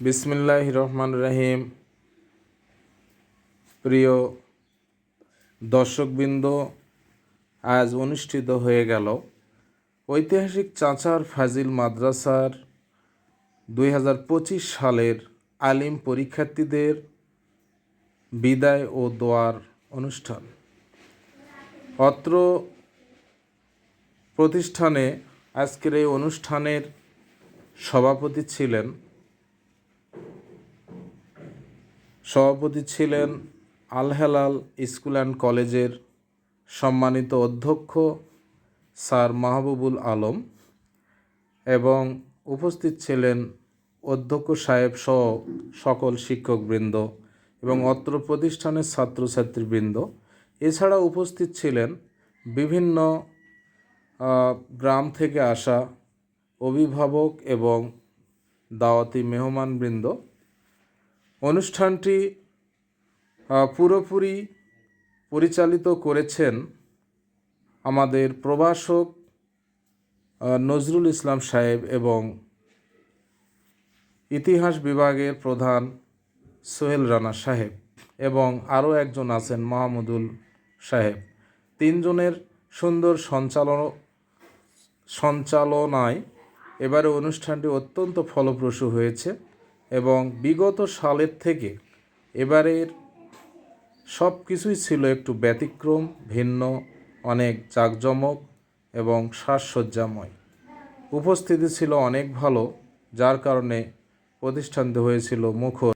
বিসমিল্লাহ রহমান রহিম। প্রিয় দর্শকবৃন্দ, আজ অনুষ্ঠিত হয়ে গেল ঐতিহাসিক চাঁচার ফাজিল মাদ্রাসার দুই হাজার পঁচিশ সালের আলিম পরীক্ষার্থীদের বিদায় ও দোয়ার অনুষ্ঠান। অত্র প্রতিষ্ঠানে আজকের এই অনুষ্ঠানের সভাপতি ছিলেন সভাপতি ছিলেন আলহেলাল স্কুল অ্যান্ড কলেজের সম্মানিত অধ্যক্ষ স্যার মাহবুবুল আলম এবং উপস্থিত ছিলেন অধ্যক্ষ সাহেব সহ সকল শিক্ষকবৃন্দ এবং অত্র প্রতিষ্ঠানের ছাত্রছাত্রীবৃন্দ। এছাড়া উপস্থিত ছিলেন বিভিন্ন গ্রাম থেকে আসা অভিভাবক এবং দাওয়াতি মেহমানবৃন্দ। অনুষ্ঠানটি পুরোপুরি পরিচালিত করেছেন আমাদের প্রভাষক নজরুল ইসলাম সাহেব এবং ইতিহাস বিভাগের প্রধান সোহেল রানা সাহেব এবং আরও একজন আছেন মাহমুদুল সাহেব। তিনজনের সুন্দর সঞ্চালন, সঞ্চালনায় এবারে অনুষ্ঠানটি অত্যন্ত ফলপ্রসূ হয়েছে। এবং বিগত সালের থেকে এবারের সব কিছুই ছিল একটু ব্যতিক্রম, ভিন্ন, অনেক জাঁকজমক এবং সাজসজ্জাময়। উপস্থিতি ছিল অনেক ভালো, যার কারণে প্রতিষ্ঠানটি হয়েছিল মুখর।